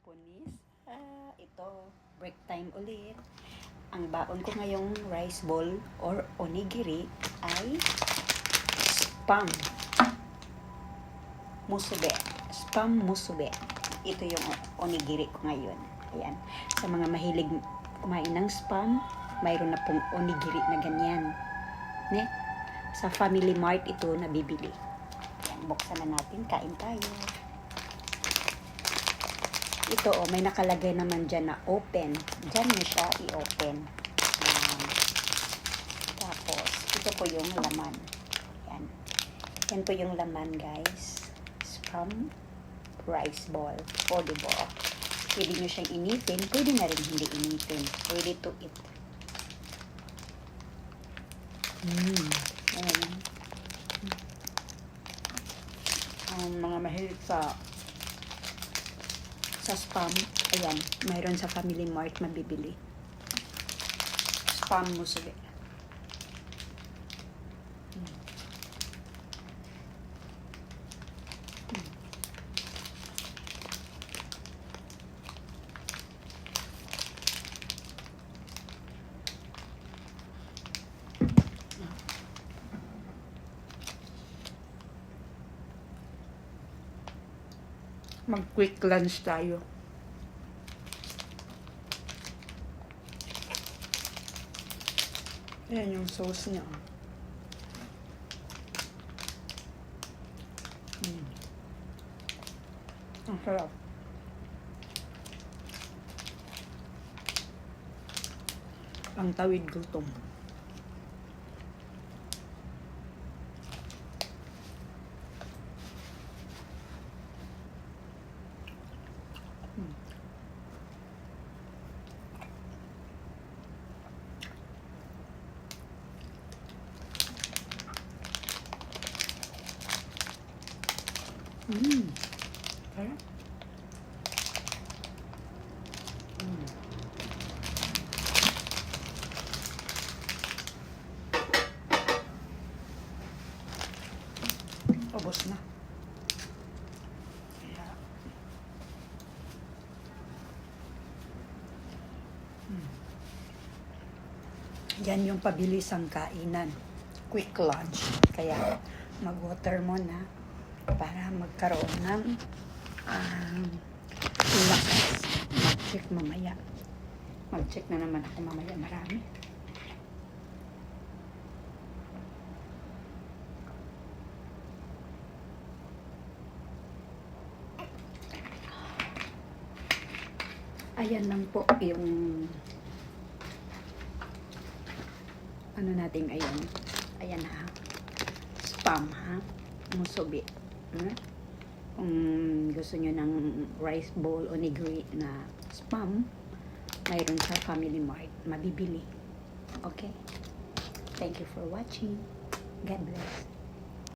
Japanese. Ah, ito, break time ulit. Ang baon ko ngayong rice ball or onigiri ay spam musube. Spam musube. Ito yung onigiri ko ngayon. Ayan. Sa mga mahilig kumain ng spam, mayroon na pong onigiri na ganyan. Ne? Sa Family Mart ito nabibili. Ayan, buksan na natin. Kain tayo. Ito, oh, may nakalagay naman dyan na open. Dyan mo siya i-open. Ayan. Tapos, ito po yung laman. Yan. Yan po yung laman, guys. Spam rice ball. Pwede po. Pwede nyo siyang initin. Pwede na rin hindi initin. Ready to eat. Mmm. Ayan. Ang mga mahilig sa sa spam, ayan, mayroon sa Family Mart mabibili. Spam musubi. Mag-quick lunch tayo. Ayan yung sauce niya. Mm. Ang sarap. Ang tawid gutom. Mm. Mm. Sarap. Mm. Ubos na. Yan yung pabilisang kainan. Quick lunch. Kaya mag-water mo na para magkaroon ng um, lakas. Mag-check mamaya. Mag-check na naman ako mamaya marami. Ayan lang po yung ano natin ayan. Ayan ha. Spam ha. Musubi. Hmm? Kung gusto nyo ng rice bowl o nigiri na spam, mayroon sa Family Mart. Mabibili. Okay? Thank you for watching. God bless.